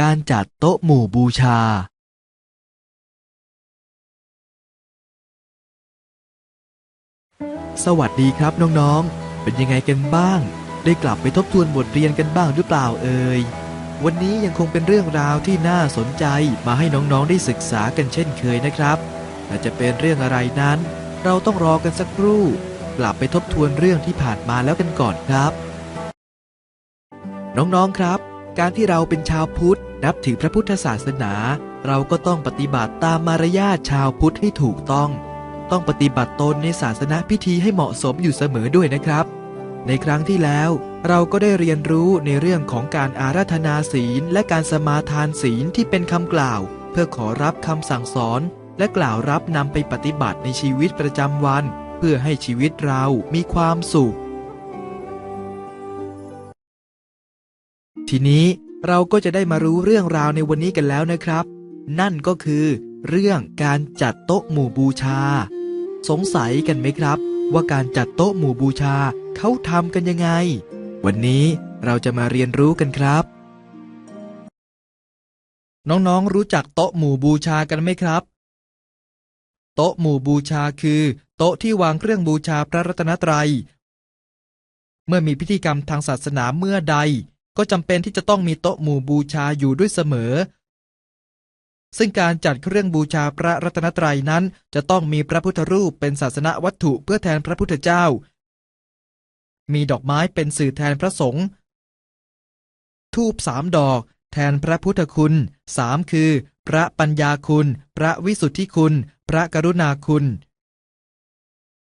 การจัดโต๊ะหมู่บูชาสวัสดีครับน้องๆ เป็นยังไงกันบ้าง ได้กลับไปทบทวนบทเรียนกันบ้างหรือเปล่าเอ่ย วันนี้ยังคงเป็นเรื่องราวที่น่าสนใจมาให้น้องๆได้ศึกษากันเช่นเคยนะครับแต่จะเป็นเรื่องอะไรนั้น เราต้องรอกันสักครู่ กลับไปทบทวนเรื่องที่ผ่านมาแล้วกันก่อนครับ น้องๆครับ การที่เราเป็นชาวพุทธ นับถือพระพุทธศาสนา เราก็ต้องปฏิบัติตามมารยาทชาวพุทธให้ถูกต้อง ต้องปฏิบัติตนในศาสนาพิธีให้เหมาะสมอยู่เสมอด้วยนะครับ ในครั้งที่แล้ว เราก็ได้เรียนรู้ในเรื่องของการอาราธนาศีล และการสมาทานศีลที่เป็นคำกล่าว เพื่อขอรับคำสั่งสอน และกล่าวรับนำไปปฏิบัติในชีวิตประจำวัน เพื่อให้ชีวิตเรามีความสุข ทีนี้เราก็จะได้มารู้เรื่องราวในวันนี้กันแล้วนะครับ นั่นก็คือ เรื่องการจัดโต๊ะหมู่บูชา สงสัยกันไหมครับ ว่าการจัดโต๊ะหมู่บูชาเขาทำกันยังไง วันนี้เราจะมาเรียนรู้กันครับ น้องๆรู้จักโต๊ะหมู่บูชากันไหมครับ โต๊ะหมู่บูชาคือ โต๊ะที่วางเครื่องบูชาพระรัตนตรัย เมื่อมีพิธีกรรมทางศาสนาเมื่อใด ก็จำเป็นที่จะต้องมีโต๊ะหมู่บูชาอยู่ด้วยเสมอ ซึ่งการจัดเครื่องบูชาพระรัตนตรัยนั้น จะต้องมีพระพุทธรูปเป็นศาสนวัตถุเพื่อแทนพระพุทธเจ้า มีดอกไม้เป็นสื่อแทนพระสงฆ์ทูบสามดอกแทนพระพุทธคุณสามคือ พระปัญญาคุณ พระวิสุทธิคุณ พระกรุณาคุณ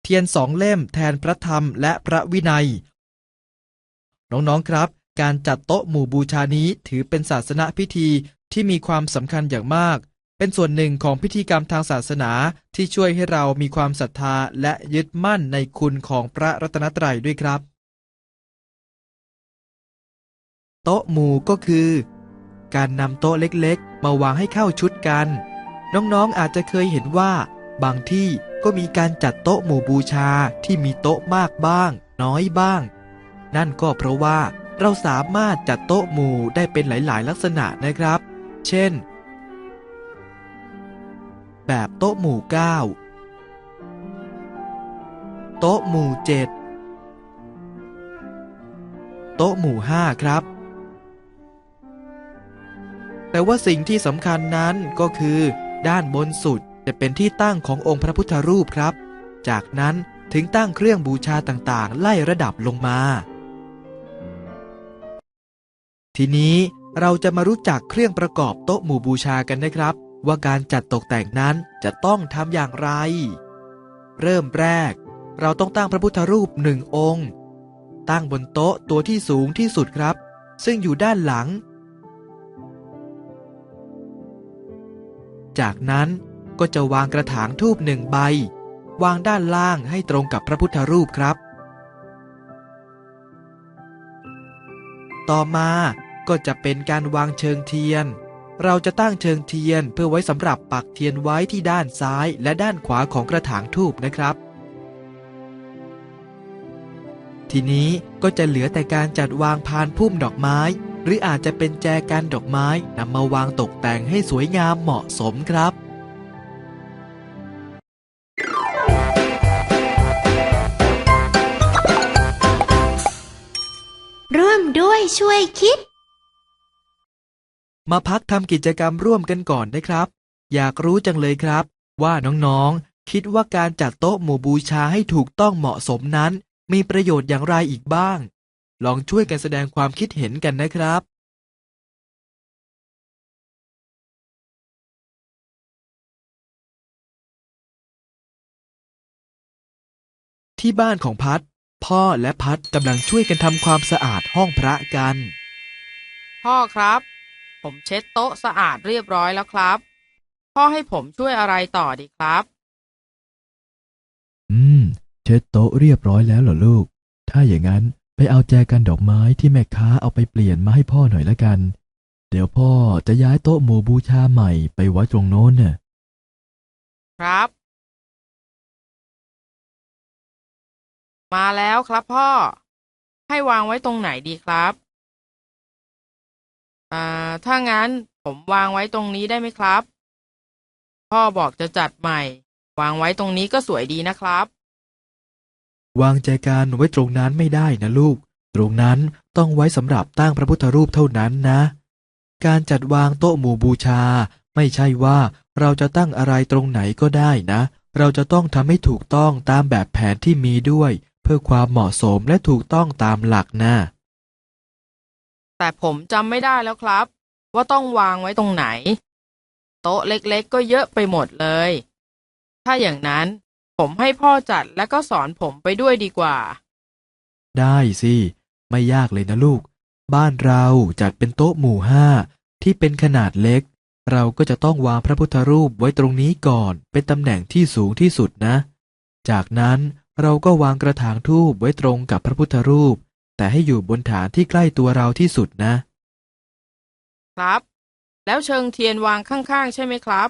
เทียนสองเล่มแทนพระธรรมและพระวินัย น้อง ๆ ครับ การจัดโต๊ะหมู่บูชานี้ถือเป็นศาสนพิธีที่มีความสำคัญอย่างมาก เป็นส่วนหนึ่งของพิธีกรรมทางศาสนาที่ช่วยให้เรามีความศรัทธาและยึดมั่นในคุณของพระรัตนตรัยด้วยครับ โต๊ะหมู่ก็คือ การนำโต๊ะเล็กๆ มาวางให้เข้าชุดกัน น้องๆ อาจจะเคยเห็นว่า บางที่ก็มีการจัดโต๊ะหมู่บูชาที่มีโต๊ะมากบ้าง น้อยบ้าง นั่นก็เพราะว่า เราสามารถจัดโต๊ะหมู่ได้เป็นหลาย ๆ ลักษณะนะครับ เช่น แบบโต๊ะหมู่ 9 โต๊ะหมู่ 7 โต๊ะหมู่ 5 ครับ แต่ว่าสิ่งที่สำคัญนั้นก็คือ ด้านบนสุดจะเป็นที่ตั้งขององค์พระพุทธรูปครับ จากนั้นถึงตั้งเครื่องบูชาต่าง ๆ ไล่ระดับลงมา ทีนี้เราจะมารู้จักเครื่องประกอบโต๊ะหมู่บูชากันนะครับ ว่าการจัดตกแต่งนั้นจะต้องทำอย่างไร เริ่มแรก เราต้องตั้งพระพุทธรูปหนึ่งองค์ ตั้งบนโต๊ะตัวที่สูงที่สุดครับ ซึ่งอยู่ด้านหลัง จากนั้นก็จะวางกระถางทูบหนึ่งใบ วางด้านล่างให้ตรงกับพระพุทธรูปครับ ต่อมา ก็จะเป็นการวางเชิงเทียน เราจะตั้งเชิงเทียนเพื่อไว้สำหรับปักเทียนไว้ที่ด้านซ้ายและด้านขวาของกระถางทูบนะครับ ทีนี้ก็จะเหลือแต่การจัดวางพานพุ่มดอกไม้ หรืออาจจะเป็นแจกันดอกไม้นำมาวางตกแต่งให้สวยงามเหมาะสมครับร่วมด้วยช่วยคิด มาพักทำกิจกรรมร่วมกันก่อนนะครับ อยากรู้จังเลยครับ ว่าน้องๆ คิดว่าการจัดโต๊ะหมู่บูชาให้ถูกต้องเหมาะสมนั้น มีประโยชน์อย่างไรอีกบ้าง ลองช่วยกันแสดงความคิดเห็นกันนะครับที่บ้านของพัด พ่อและพัดกำลังช่วยกันทำความสะอาดห้องพระกัน พ่อครับ ผมเช็ดโต๊ะสะอาดเรียบร้อยแล้วครับ พ่อให้ผมช่วยอะไรต่อดีครับ อืม เช็ดโต๊ะเรียบร้อยแล้วเหรอลูก ถ้าอย่างนั้นไปเอาแจกันดอกไม้ที่แม่ค้าเอาไปเปลี่ยนมาให้พ่อหน่อยละกัน เดี๋ยวพ่อจะย้ายโต๊ะหมู่บูชาใหม่ไปไว้ตรงโน้นน่ะ ครับ มาแล้วครับพ่อ ให้วางไว้ตรงไหนดีครับ อ่า ถ้างั้นผมวางไว้ตรงนี้ได้ไหมครับ พ่อบอกจะจัดใหม่ วางไว้ตรงนี้ก็สวยดีนะครับ วางใจการไว้ตรงนั้นไม่ได้นะลูก ตรงนั้นต้องไว้สำหรับตั้งพระพุทธรูปเท่านั้นนะ การจัดวางโต๊ะหมู่บูชา ไม่ใช่ว่าเราจะตั้งอะไรตรงไหนก็ได้นะ เราจะต้องทำให้ถูกต้องตามแบบแผนที่มีด้วย เพื่อความเหมาะสมและถูกต้องตามหลักนะ แต่ผมจำไม่ได้แล้วครับ ว่าต้องวางไว้ตรงไหน โต๊ะเล็กๆ ก็เยอะไปหมดเลย ถ้าอย่างนั้นผมให้พ่อจัดและก็สอนผมไปด้วยดีกว่า ได้สิ ไม่ยากเลยนะลูก บ้านเราจัดเป็นโต๊ะหมู่ห้าที่เป็นขนาดเล็ก เราก็จะต้องวางพระพุทธรูปไว้ตรงนี้ก่อน เป็นตำแหน่งที่สูงที่สุดนะ จากนั้นเราก็วางกระถางทูบไว้ตรงกับพระพุทธรูป แต่ให้อยู่บนฐานที่ใกล้ตัวเราที่สุดนะ ครับ แล้วเชิงเทียนวางข้างๆ ใช่ไหมครับ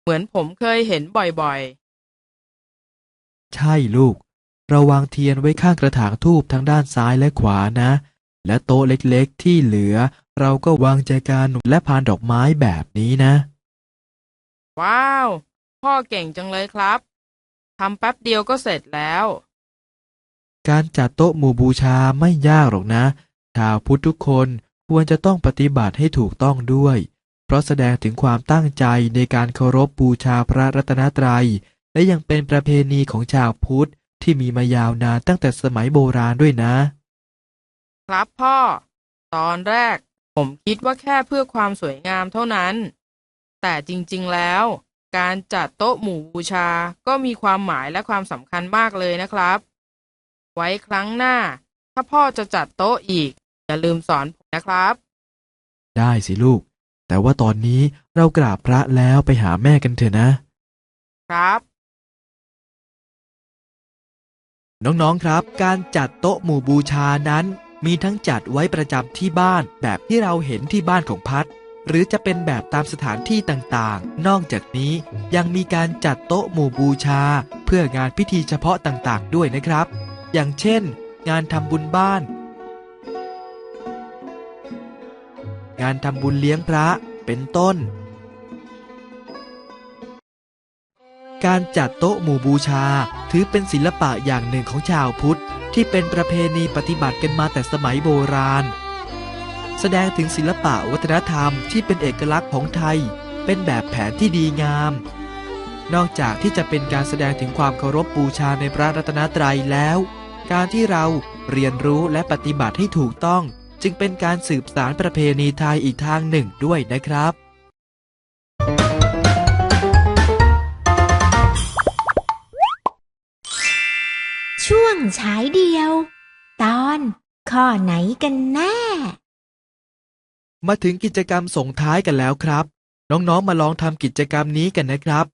เหมือนผมเคยเห็นบ่อยใช่ลูก เราวางเทียนไว้ข้างกระถางทูบทั้งด้านซ้ายและขวานะ และโต๊ะเล็กๆ ที่เหลือ เราก็วางแจกันและพานดอกไม้แบบนี้นะๆว้าว พ่อเก่งจังเลยครับทำแป๊บเดียวก็เสร็จแล้ว การจัดโต๊ะหมู่บูชาไม่ยากหรอกนะ ชาวพุทธทุกคนควรจะต้องปฏิบัติให้ถูกต้องด้วย เพราะแสดงถึงความตั้งใจในการเคารพบูชาพระรัตนตรัย และยังเป็นประเพณีของชาวพุทธที่มีมายาวนานตั้งแต่สมัยโบราณด้วยนะ ครับพ่อ ตอนแรก ผมคิดว่าแค่เพื่อความสวยงามเท่านั้น แต่จริงๆแล้ว การจัดโต๊ะหมู่บูชาก็มีความหมายและความสำคัญมากเลยนะครับ ไว้ครั้งหน้า ถ้าพ่อจะจัดโต๊ะอีก อย่าลืมสอนผมนะครับ ได้สิลูก แต่ว่าตอนนี้เรากราบพระแล้วไปหาแม่กันเถอะนะ ครับ น้องๆครับ การจัดโต๊ะหมู่บูชานั้น มีทั้งจัดไว้ประจำที่บ้านแบบที่เราเห็นที่บ้านของพัดหรือจะเป็นแบบตามสถานที่ต่างๆ นอกจากนี้ยังมีการจัดโต๊ะหมู่บูชา เพื่องานพิธีเฉพาะต่างๆ ด้วยนะครับ อย่างเช่น งานทำบุญบ้าน งานทำบุญเลี้ยงพระเป็นต้น การจัดโต๊ะหมู่บูชาถือเป็นศิลปะอย่างหนึ่งของชาวพุทธ ที่เป็นประเพณีปฏิบัติกันมาแต่สมัยโบราณ แสดงถึงศิลปะวัฒนธรรมที่เป็นเอกลักษณ์ของไทย เป็นแบบแผนที่ดีงามนอกจากที่จะเป็นการแสดงถึงความเคารพบูชาในพระรัตนตรัยแล้ว การที่เราเรียนรู้และปฏิบัติให้ถูกต้อง จึงเป็นการสืบสารประเพณีไทยอีกทางหนึ่งด้วยนะครับช่วงฉายเดียว ตอนข้อไหนกันแน่ มาถึงกิจกรรมส่งท้ายกันแล้วครับ น้องๆมาลองทำกิจกรรมนี้กันนะครับ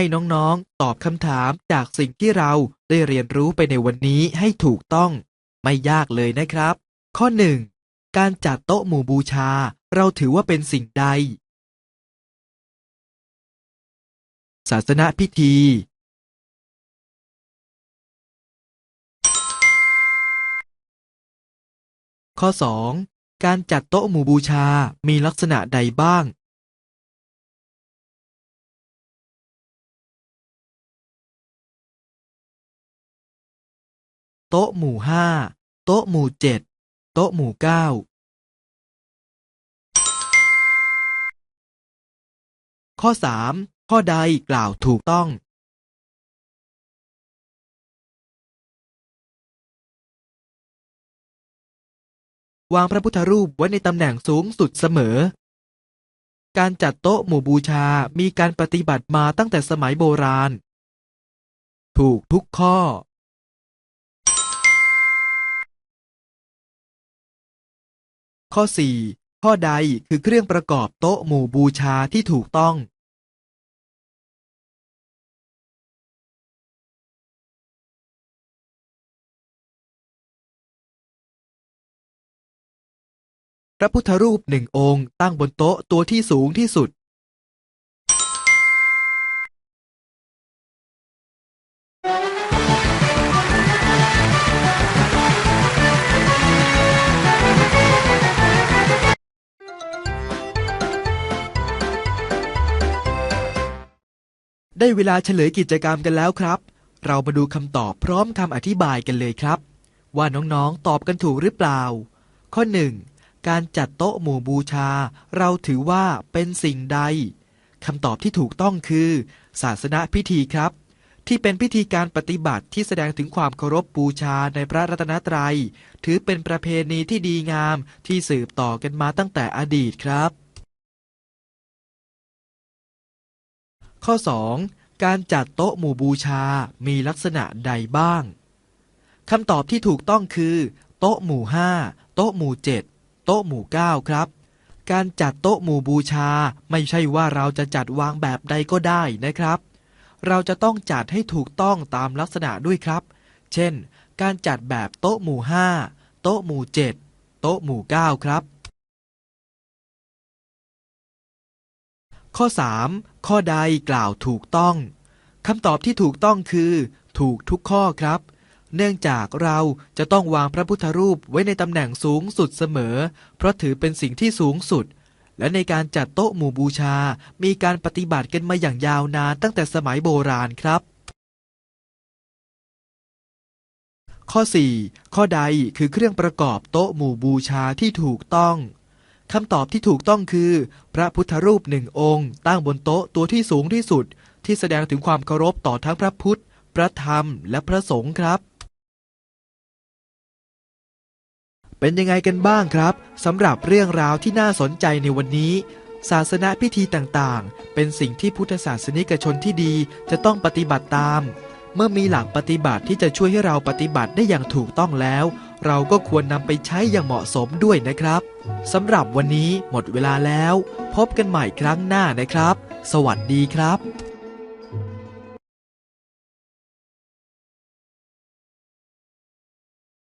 ให้น้องๆ ตอบคำถามจากสิ่งที่เราได้เรียนรู้ไปในวันนี้ให้ถูกต้อง ไม่ยากเลยนะครับ ข้อ 1. การจัดโต๊ะหมู่บูชา เราถือว่าเป็นสิ่งใด ศาสนพิธี ข้อ 2. การจัดโต๊ะหมู่บูชามีลักษณะใดบ้าง โต๊ะหมู่ห้า โต๊ะหมู่เจ็ด โต๊ะหมู่เก้า ข้อ3ข้อใดกล่าวถูกต้อง วางพระพุทธรูปไว้ในตำแหน่งสูงสุดเสมอ การจัดโต๊ะหมู่บูชามีการปฏิบัติมาตั้งแต่สมัยโบราณ ถูกทุกข้อ ข้อ 4 ข้อใดคือเครื่องประกอบโต๊ะหมู่บูชาที่ถูกต้องพระพุทธรูปหนึ่งองค์ตั้งบนโต๊ะตัวที่สูงที่สุด ได้เวลาเฉลยกิจกรรมกันแล้วครับ เรามาดูคำตอบพร้อมคำอธิบายกันเลยครับ ว่าน้องๆตอบกันถูกหรือเปล่า ข้อ 1. การจัดโต๊ะหมู่บูชา เราถือว่าเป็นสิ่งใดคำตอบที่ถูกต้องคือ ศาสนพิธีครับ ที่เป็นพิธีการปฏิบัติที่แสดงถึงความเคารพบูชาในพระรัตนตรัย ถือเป็นประเพณีที่ดีงามที่สืบต่อกันมาตั้งแต่อดีตครับ ข้อ 2. การจัดโต๊ะหมู่บูชา มีลักษณะใดบ้าง คำตอบที่ถูกต้องคือ โต๊ะหมู่ 5 โต๊ะหมู่ 7 โต๊ะหมู่ 9 ครับ การจัดโต๊ะหมู่บูชา ไม่ใช่ว่าเราจะจัดวางแบบใดก็ได้นะครับ เราจะต้องจัดให้ถูกต้องตามลักษณะด้วยครับ เช่น การจัดแบบโต๊ะหมู่ 5 โต๊ะหมู่ 7 โต๊ะหมู่ 9 ครับ ข้อ 3 ข้อใดกล่าวถูกต้องคำตอบที่ถูกต้องคือ ถูกทุกข้อครับ เนื่องจากเราจะต้องวางพระพุทธรูปไว้ในตำแหน่งสูงสุดเสมอ เพราะถือเป็นสิ่งที่สูงสุด และในการจัดโต๊ะหมู่บูชา มีการปฏิบัติกันมาอย่างยาวนานตั้งแต่สมัยโบราณครับ ข้อ 4 ข้อใดคือเครื่องประกอบโต๊ะหมู่บูชาที่ถูกต้อง คำตอบที่ถูกต้องคือ พระพุทธรูปหนึ่งองค์ ตั้งบนโต๊ะตัวที่สูงที่สุด ที่แสดงถึงความเคารพต่อทั้งพระพุทธ พระธรรม และพระสงฆ์ครับ เป็นยังไงกันบ้างครับสำหรับเรื่องราวที่น่าสนใจในวันนี้ ศาสนาพิธีต่างๆ เป็นสิ่งที่พุทธศาสนิกชนที่ดีจะต้องปฏิบัติตาม เมื่อมีหลักปฏิบัติที่จะช่วยให้เราปฏิบัติได้อย่างถูกต้องแล้ว เราก็ควรนำไปใช้อย่างเหมาะสมด้วยนะครับสำหรับวันนี้หมดเวลาแล้ว พบกันใหม่ครั้งหน้านะครับ สวัสดีครับ